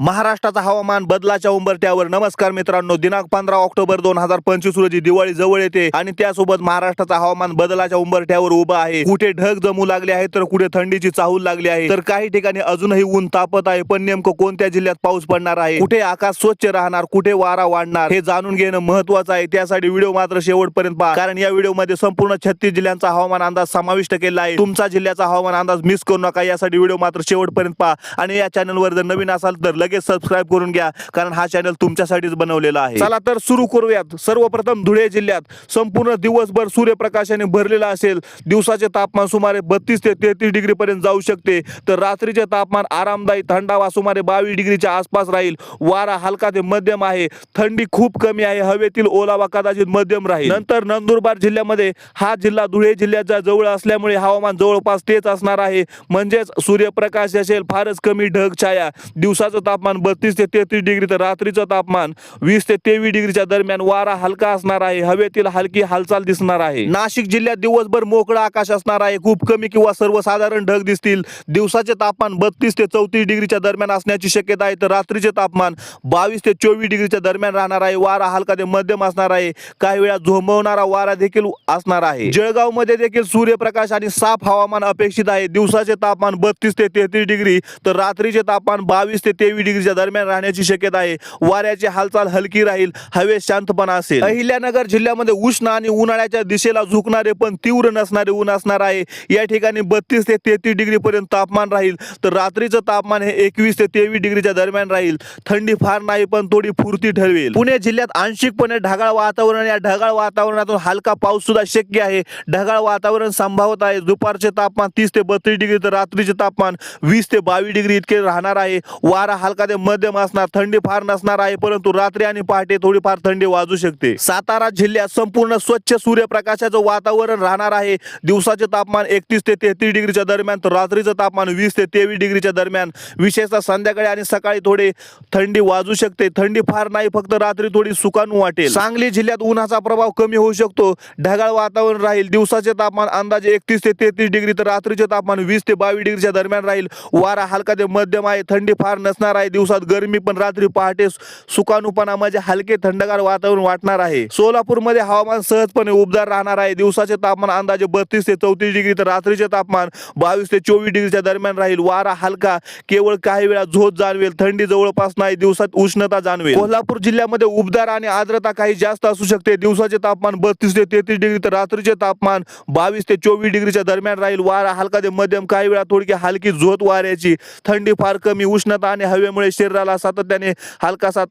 महाराष्ट्राचा हवामान बदलाच्या उंबरट्यावर नमस्कार मित्रांनो दिनांक पंधरा ऑक्टोबर दोन हजार पंचवीस रोजी दिवाळी जवळ येते आणि त्यासोबत महाराष्ट्राचा हवामान बदलाच्या उंबरठ्यावर उभा आहे. कुठे ढग जमू लागले आहे तर कुठे थंडीची चाहूल लागली आहे. तर काही ठिकाणी अजूनही ऊन तापत आहे पण नेमकं कोणत्या जिल्ह्यात पाऊस पडणार आहे? कुठे आकाश स्वच्छ राहणार कुठे वारा वाढणार? हे जाणून घेणं महत्वाचं आहे. त्यासाठी व्हिडिओ मात्र शेवटपर्यंत पहा. कारण या व्हिडिओमध्ये संपूर्ण छत्तीस जिल्ह्यांचा हवामान अंदाज समाविष्ट केला आहे. तुमचा जिल्ह्याचा हवामान अंदाज मिस करू नका. यासाठी व्हिडिओ मात्र शेवटपर्यंत पहा. आणि या चॅनलवर जर नवीन असाल तर लगेच सबस्क्राईब करून घ्या कारण हा चॅनल तुमच्यासाठीच बनवलेला आहे. चला तर सुरू करूयात. सर्वप्रथम धुळे जिल्ह्यात संपूर्ण दिवसभर सूर्यप्रकाशाने भरलेला असेल. दिवसाचे तापमान सुमारे बत्तीस ते तेहतीस डिग्री पर्यंत जाऊ शकते. तर रात्रीचे तापमान आरामदायी थंडावा सुमारे बावीस डिग्रीच्या आसपास राहील. वारा हलका ते मध्यम आहे. थंडी खूप कमी आहे. हवेतील ओलावा कदाचित मध्यम राहील. नंतर नंदुरबार जिल्ह्यामध्ये हा जिल्हा धुळे जिल्ह्याच्या जवळ असल्यामुळे हवामान जवळपास तेच असणार आहे. म्हणजेच सूर्यप्रकाश असेल फारच कमी ढग छाया. दिवसाचं तापमान बत्तीस ते तेहतीस डिग्री तर रात्रीचं तापमान वीस ते तेवीस डिग्रीच्या दरम्यान वारा हलका असणार आहे. हवेतील हलकी हालचाल दिसणार आहे. नाशिक जिल्ह्यात दिवसभर मोकळं आकाश असणार आहे. खूप कमी किंवा सर्वसाधारण ढग दिसतील. दिवसाचे तापमान बत्तीस ते चौतीस डिग्रीच्या दरम्यान असण्याची शक्यता आहे. तर रात्रीचे तापमान बावीस ते चोवीस डिग्रीच्या दरम्यान राहणार आहे. वारा हलका ते मध्यम असणार आहे. काही वेळा झोंबवणारा वारा देखील असणार आहे. जळगावमध्ये देखील सूर्यप्रकाश आणि साफ हवामान अपेक्षित आहे. दिवसाचे तापमान बत्तीस ते तेहतीस डिग्री तर रात्रीचे तापमान बावीस ते तेवीस डिग्रीच्या दरम्यान राहण्याची शक्यता आहे. वाऱ्याची हालचाल हलकी राहील हवेत शांतपणा असेल. अहिल्यानगर जिल्ह्यामध्ये उष्ण आणि उन्हाळ्याच्या दिशेला झुकणारे पण तीव्र नसणारे ऊन असणार आहे. या ठिकाणी बत्तीस ते तेहतीस डिग्री पर्यंत तापमान राहील. तर रात्रीचं तापमान हे एकवीस ते तेवीस डिग्रीच्या दरम्यान राहील. थंडी फार नाही पण थोडी फुरती ठरवेल. पुणे जिल्ह्यात आंशिकपणे ढगाळ वातावरण या ढगाळ वातावरणातून हलका पाऊस सुद्धा शक्य आहे. ढगाळ वातावरण संभावत आहे. दुपारचे तापमान तीस ते बत्तीस डिग्री तर रात्रीचे तापमान वीस ते बावीस डिग्री इतके राहणार आहे. वारा हलका एखादे मध्यम असणार थंडी फार नसणार आहे परंतु रात्री आणि पहाटे थोडीफार थंडी वाजू शकते. सातारा जिल्ह्यात संपूर्ण स्वच्छ सूर्यप्रकाशाचं वातावरण राहणार आहे. दिवसाचे तापमान एकतीस ते तेहतीस डिग्रीच्या दरम्यान तर रात्रीचं तापमान वीस ते तेवीस डिग्रीच्या दरम्यान. विशेषतः संध्याकाळी आणि सकाळी थोडे थंडी वाजू शकते. थंडी फार नाही फक्त रात्री थोडी सुकाणू वाटेल. सांगली जिल्ह्यात उन्हाचा प्रभाव कमी होऊ शकतो. ढगाळ वातावरण राहील. दिवसाचे तापमान अंदाजे एकतीस ते तेहतीस डिग्री तर रात्रीचे तापमान वीस ते बावीस डिग्रीच्या दरम्यान राहील. वारा हलका ते मध्यम आहे. थंडी फार नसणार आहे. दिवसात गरमी पण रात्री पहाटे सुकाणूपणा म्हणजे हलके थंडगार वातावरण वाटणार आहे. सोलापूरमध्ये हवामान सहजपणे उबदार राहणार आहे. दिवसाचे तापमान अंदाजे बत्तीस ते चौतीस डिग्री तर रात्रीचे तापमान बावीस ते चोवीस डिग्रीच्या दरम्यान राहील. वारा हलका केवळ काही वेळा झोत जाणवेल. थंडी जवळपास नाही दिवसात उष्णता जाणवेल. कोल्हापूर जिल्ह्यामध्ये उबदार आणि आर्द्रता काही जास्त असू शकते. दिवसाचे तापमान बत्तीस ते तेहतीस डिग्री तर रात्रीचे तापमान बावीस ते चोवीस डिग्रीच्या दरम्यान राहील. वारा हलका ते मध्यम काही वेळा थोडकी हलकी झोत वाऱ्याची. थंडी फार कमी उष्णता आणि हवे हवेमुळे शरीराला सातत्याने हलकासा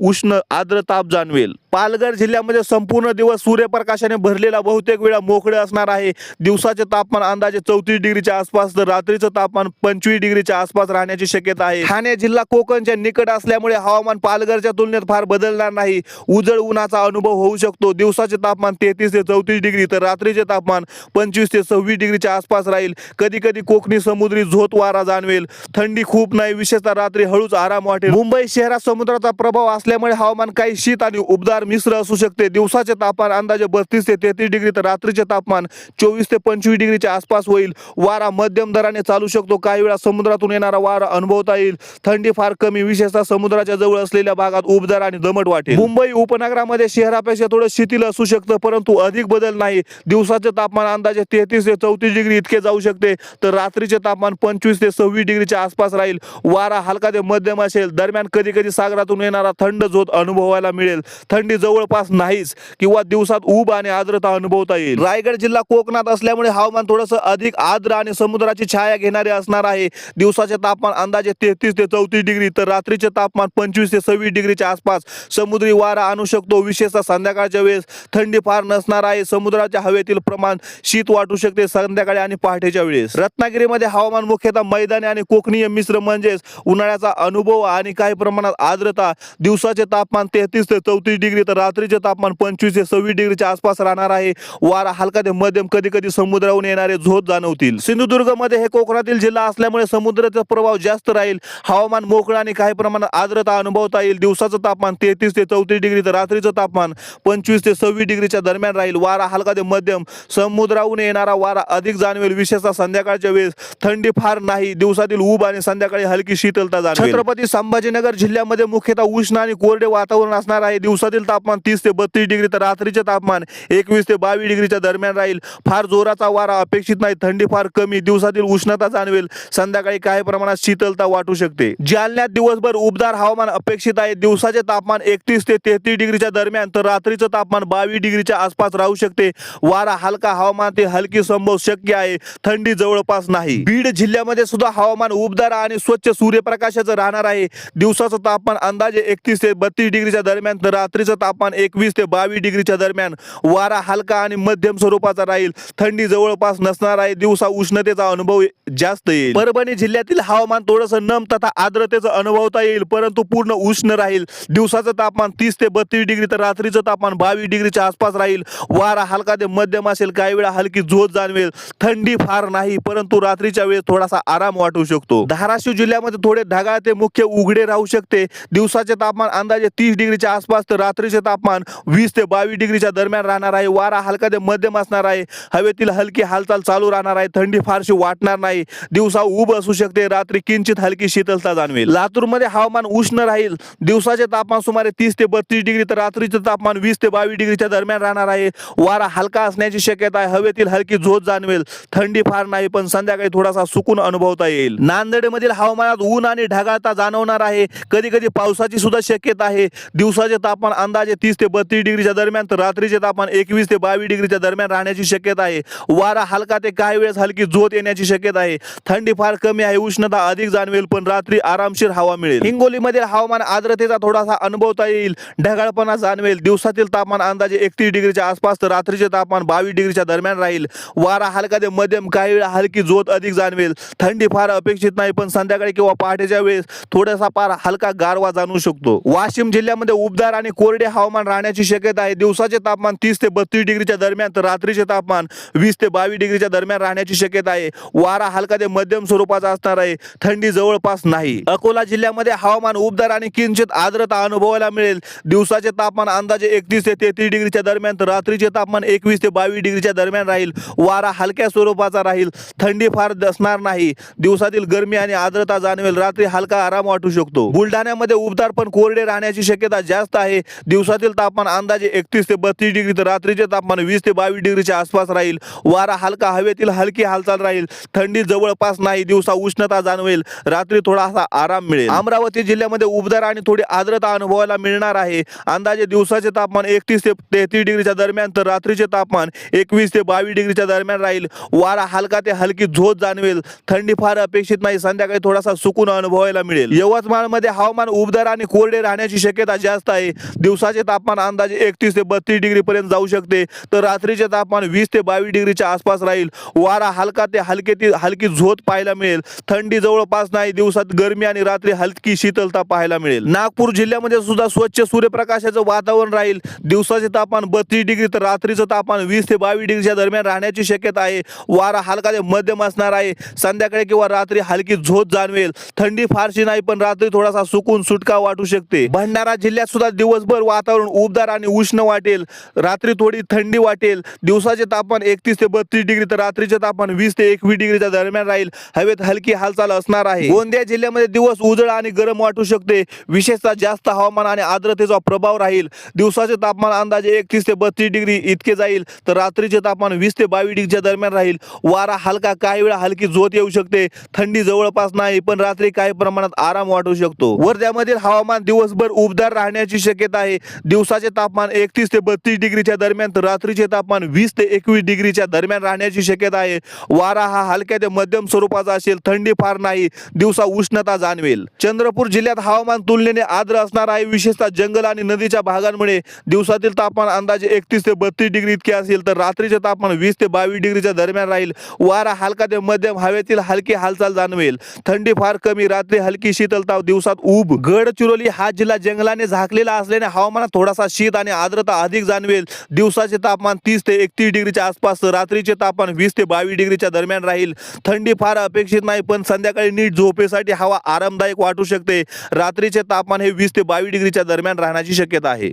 उष्ण आर्द्र ताप जाणवेल. पालघर जिल्ह्यामध्ये संपूर्ण दिवस सूर्यप्रकाशाने भरलेला बहुतेक वेळा मोकळे असणार आहे. दिवसाचे तापमान अंदाजे चौतीस डिग्रीच्या आसपास तर रात्रीचं तापमान पंचवीस डिग्रीच्या आसपास राहण्याची शक्यता आहे. ठाणे जिल्हा कोकणच्या निकट असल्यामुळे हवामान पालघरच्या तुलनेत फार बदलणार नाही. उजळ उन्हाचा अनुभव होऊ शकतो. दिवसाचे तापमान तेहतीस ते चौतीस डिग्री तर रात्रीचे तापमान पंचवीस ते सव्वीस डिग्रीच्या आसपास राहील. कधी कधी कोकणी समुद्री झोत वारा जाणवेल. थंडी खूप नाही विशेषतः रात्री हळूच आराम वाटेल. मुंबई शहरात समुद्राचा प्रभाव असल्यामुळे हवामान काही शीत आणि उबदार मिश्र असू शकते. दिवसाचे तापमान अंदाजे बत्तीस ते तेहतीस डिग्री तर रात्रीचे तापमान चोवीस ते पंचवीस डिग्रीच्या आसपास होईल. वारा मध्यम दराने चालू शकतो. काही वेळा समुद्रातून येणारा वारा अनुभवता येईल. थंडी फार कमी विशेषतः समुद्राच्या जवळ असलेल्या भागात उबदार आणि दमट वाटेल. मुंबई उपनगरामध्ये शहरापेक्षा थोडं शिथिल असू शकतं परंतु अधिक बदल नाही. दिवसाचे तापमान अंदाजे तेहतीस ते चौतीस डिग्री इतके जाऊ शकते तर रात्रीचे तापमान पंचवीस ते सव्वीस डिग्रीच्या आसपास राहील. वारा हलका ते मध्यम असेल. दरम्यान कधी कधी सागरातून येणारा थंड थंड झोत अनुभवायला मिळेल. थंडी जवळपास नाहीच किंवा दिवसात ऊब आणि आर्द्रता अनुभवता येईल. रायगड जिल्हा कोकणात असल्यामुळे हवामान थोडंसं अधिक आर्द्र आणि समुद्राची छाया घेणारे असणार आहे. दिवसाचे तापमान अंदाजे तेहतीस ते चौतीस डिग्री तर रात्रीचे तापमान पंचवीस ते सव्वीस डिग्रीच्या आसपास. समुद्री वारा आणू शकतो विशेषतः संध्याकाळच्या वेळेस. थंडी फार नसणार आहे. समुद्राच्या हवेतील प्रमाण शीत वाटू शकते संध्याकाळी आणि पहाटेच्या वेळेस. रत्नागिरीमध्ये हवामान मुख्यतः मैदानी आणि कोकणीय मिश्र म्हणजेच उन्हाळ्याचा अनुभव आणि काही प्रमाणात आर्द्रता. दिवस दिवसाचे तापमान तेहतीस ते चौतीस डिग्री तर रात्रीचे तापमान पंचवीस ते सव्वीस डिग्रीच्या आसपास राहणार आहे. वारा हलका ते मध्यम कधी कधी समुद्रावरून येणारे झोत जाणवतील. सिंधुदुर्गमध्ये हे कोकणातील जिल्हा असल्यामुळे समुद्राचा प्रभाव जास्त राहील. हवामान मोकळं आणि काही प्रमाणात आर्द्रता अनुभवता येईल. दिवसाचं तापमान तेहतीस ते चौतीस डिग्री तर रात्रीचं तापमान पंचवीस ते सव्वीस डिग्रीच्या दरम्यान राहील. वारा हलका ते मध्यम समुद्राहून येणारा वारा अधिक जाणवेल. विशेषतः संध्याकाळच्या वेळेस थंडी फार नाही. दिवसातील ऊब आणि संध्याकाळी हलकी शीतलता जाणवेल. छत्रपती संभाजीनगर जिल्ह्यामध्ये मुख्यतः उष्ण आणि कोरडे वातावरण असणार आहे. दिवसातील तापमान तीस ते बत्तीस डिग्री तर रात्रीचे तापमान एकवीस ते बावीस डिग्रीच्या दरम्यान राहील. फार जोराचा वारा अपेक्षित नाही. थंडी फार कमी. दिवसातील उष्णता जाणवेल. संध्याकाळी काही प्रमाणात शीतलता वाटू शकते. जालन्यात दिवसभर उबदार हवामान अपेक्षित आहे. दिवसाचे तापमान एकतीस ते तेहतीस डिग्रीच्या दरम्यान तर रात्रीचं तापमान बावीस डिग्रीच्या आसपास राहू शकते. वारा हलका हवामान ते हलकी संभव शक्य आहे. थंडी जवळपास नाही. बीड जिल्ह्यामध्ये सुद्धा हवामान उबदार आणि स्वच्छ सूर्यप्रकाशाचं राहणार आहे. दिवसाचं तापमान अंदाजे एकतीस ते बत्तीस डिग्रीच्या दरम्यान तर रात्रीचं तापमान एकवीस ते बावीस डिग्रीच्या दरम्यान. वारा हलका आणि मध्यम स्वरूपाचा राहील. थंडी जवळपास नसणार आहे. दिवसा उष्णतेचा अनुभव जास्त येईल. परभणी जिल्ह्यातील हवामान थोडस नम तथा आर्द्रतेचं अनुभवता येईल परंतु पूर्ण उष्ण राहील. दिवसाचं तापमान तीस ते बत्तीस डिग्री तर रात्रीचं तापमान बावीस डिग्रीच्या आसपास राहील. वारा हलका ते मध्यम असेल. काही वेळा हलकी झोत जाणवेल. थंडी फार नाही परंतु रात्रीच्या वेळेस थोडासा आराम वाटू शकतो. धाराशिव जिल्ह्यामध्ये थोडे ढगाळ ते मुख्य उघडे राहू शकते. दिवसाचे तापमान अंदाजे तीस डिग्रीच्या आसपास तर रात्रीचे तापमान वीस ते बावीस डिग्रीच्या दरम्यान राहणार आहे. वारा हलका ते मध्यम असणार आहे. हवेतील हलकी हालचाल चालू राहणार आहे. थंडी फारशी वाटणार नाही. दिवसा उब असू शकते. रात्री किंचित हलकी शीतलता जाणवेल. लातूरमध्ये हवामान उष्ण राहील. दिवसाचे तापमान सुमारे तीस ते बत्तीस डिग्री तर रात्रीचे तापमान वीस ते बावीस डिग्रीच्या दरम्यान राहणार आहे. वारा हलका असण्याची शक्यता आहे. हवेतील हलकी झोत जाणवेल. थंडी फार नाही पण संध्याकाळी थोडासा सुकून अनुभवता येईल. नांदेडमधील हवामानात ऊन आणि ढगाळता जाणवणार आहे. कधी कधी पावसाची सुद्धा शक्यता आहे. दिवसाचे तापमान अंदाजे तीस ते बत्तीस डिग्रीच्या दरम्यान तर रात्रीचे तापमान एकवीस ते बावीस डिग्रीच्या दरम्यान राहण्याची शक्यता आहे. वारा हलका ते काही वेळेस हलकी झोत येण्याची शक्यता आहे. थंडी फार कमी आहे उष्णता अधिक जाणवेल पण रात्री आरामशीर हवा मिळेल. हिंगोलीमधील हवामान आर्द्रतेचा थोडासा अनुभवता येईल ढगाळपणा जाणवेल. दिवसातील तापमान अंदाजे एकतीस डिग्रीच्या आसपास तर रात्रीचे तापमान बावीस डिग्रीच्या दरम्यान राहील. वारा हलका ते मध्यम काही वेळा हलकी झोत अधिक जाणवेल. थंडी फार अपेक्षित नाही पण संध्याकाळी किंवा पहाटेच्या वेळेस थोडासा फार हलका गारवा जाणवू शकतो. वाशिम जिल्ह्यामध्ये उबदार आणि कोरडे हवामान राहण्याची शक्यता आहे. दिवसाचे तापमान तीस ते बत्तीस डिग्रीच्या दरम्यान तर रात्रीचे तापमान वीस ते बावीस डिग्रीच्या दरम्यान राहण्याची शक्यता आहे. वारा हलका ते मध्यम स्वरूपाचा असणार आहे. थंडी जवळपास नाही. अकोला जिल्ह्यामध्ये हवामान उबदार आणि किंचित आर्द्रता अनुभवायला मिळेल. दिवसाचे तापमान अंदाजे एकतीस ते तेहतीस डिग्रीच्या दरम्यान तर रात्रीचे तापमान एकवीस ते बावीस डिग्रीच्या दरम्यान राहील. वारा हलक्या स्वरूपाचा राहील. थंडी फार असणार नाही. दिवसातील गरमी आणि आर्द्रता जाणवेल. रात्री हलका आराम वाटू शकतो. बुलढाण्यामध्ये उबदार पण कोरडे राहण्याची शक्यता जास्त आहे. दिवसातील तापमान अंदाजे एकतीस ते बत्तीस डिग्री तर रात्रीचे तापमान वीस ते बावीस डिग्रीच्या आसपास राहील. वारा हलका हवेतील हलकी हालचाल राहील. थंडी जवळपास नाही दिवसा उष्णता जाणवेल. रात्री थोडासा आराम मिळेल. अमरावती जिल्ह्यामध्ये उबदार आणि थोडी आर्द्रता अनुभवायला मिळणार आहे. अंदाजे दिवसाचे तापमान एकतीस ते तेहतीस डिग्रीच्या दरम्यान तर रात्रीचे तापमान एकवीस ते बावीस डिग्रीच्या दरम्यान राहील. वारा हलका ते हलकी झोत जाणवेल. थंडी फार अपेक्षित नाही संध्याकाळी थोडासा सुकून अनुभवायला मिळेल. यवतमाळमध्ये हवामान उबदार आणि कोरडे राहण्याची शक्यता जास्त आहे. दिवसाचे तापमान अंदाजे एकतीस ते बत्तीस डिग्रीपर्यंत जाऊ शकते. तर रात्रीचे तापमान वीस ते बावीस डिग्रीच्या आसपास राहील. वारा हलका ते हलके ती हलकी झोत पाहायला मिळेल. थंडी जवळपास नाही. दिवसात गरमी आणि रात्री हलकी शीतलता पाहायला मिळेल. नागपूर जिल्ह्यामध्ये सुद्धा स्वच्छ सूर्यप्रकाशाचं वातावरण राहील. दिवसाचे तापमान बत्तीस डिग्री तर रात्रीचं तापमान वीस ते बावीस डिग्रीच्या दरम्यान राहण्याची शक्यता आहे. वारा हलका ते मध्यम असणार आहे. संध्याकाळी किंवा रात्री हलकी झोत जाणवेल. थंडी फारशी नाही पण रात्री थोडासा सुकून सुटका वाटू शकते. भंडारा जिल्ह्यात सुद्धा दिवसभर वातावरण उबदार आणि उष्ण वाटेल. रात्री थोडी थंडी वाटेल. दिवसाचे तापमान एकतीस ते बत्तीस डिग्री तर रात्रीचे तापमान वीस ते एकवीस डिग्रीच्या दरम्यान राहील. हवेत हलकी हालचाल असणार आहे. गोंदिया जिल्ह्यामध्ये दिवस उजळ आणि गरम वाटू शकते. विशेषतः जास्त हवामान आणि आर्द्रतेचा प्रभाव राहील. दिवसाचे तापमान अंदाजे एकतीस ते बत्तीस डिग्री इतके जाईल तर रात्रीचे तापमान वीस ते बावीस डिग्रीच्या दरम्यान राहील. वारा हलका काही वेळा हलकी झोत येऊ शकते. थंडी जवळपास नाही पण रात्री काही प्रमाणात आराम वाटू शकतो. वर्ध्यामधील हवामान दिवसभर उबदार राहण्याची शक्यता आहे. दिवसाचे तापमान एकतीस ते बत्तीस डिग्रीच्या दरम्यान तर रात्रीचे तापमान वीस ते एकवीस डिग्रीच्या दरम्यान राहण्याची शक्यता आहे. वारा हा हलक्या ते मध्यम स्वरूपाचा असेल थंडी फार नाही दिवसा उष्णता जाणवेल. चंद्रपूर जिल्ह्यात हवामान तुलनेने आर्द्र असणार आहे विशेषतः जंगल आणि नदीच्या भागांमुळे. दिवसातील तापमान अंदाजे एकतीस ते बत्तीस डिग्री इतके असेल तर रात्रीचे तापमान वीस ते बावीस डिग्रीच्या दरम्यान राहील. वारा हलका ते मध्यम हवेतील हलकी हालचाल जाणवेल. थंडी फार कमी रात्री हलकी शीतलता दिवसात ऊब गडचिरोली हा जिल्हा जंगलाने झाकलेला असल्याने हवामानात थोडासा शीत आणि आर्द्रता अधिक जाणवेल. दिवसाचे तापमान तीस ते एकतीस डिग्रीच्या आसपास रात्रीचे तापमान वीस ते बावीस डिग्रीच्या दरम्यान राहील. थंडी फार अपेक्षित नाही पण संध्याकाळी नीट झोपेसाठी हवा आरामदायक वाटू शकते. रात्रीचे तापमान हे वीस ते बावीस डिग्रीच्या दरम्यान राहण्याची शक्यता आहे.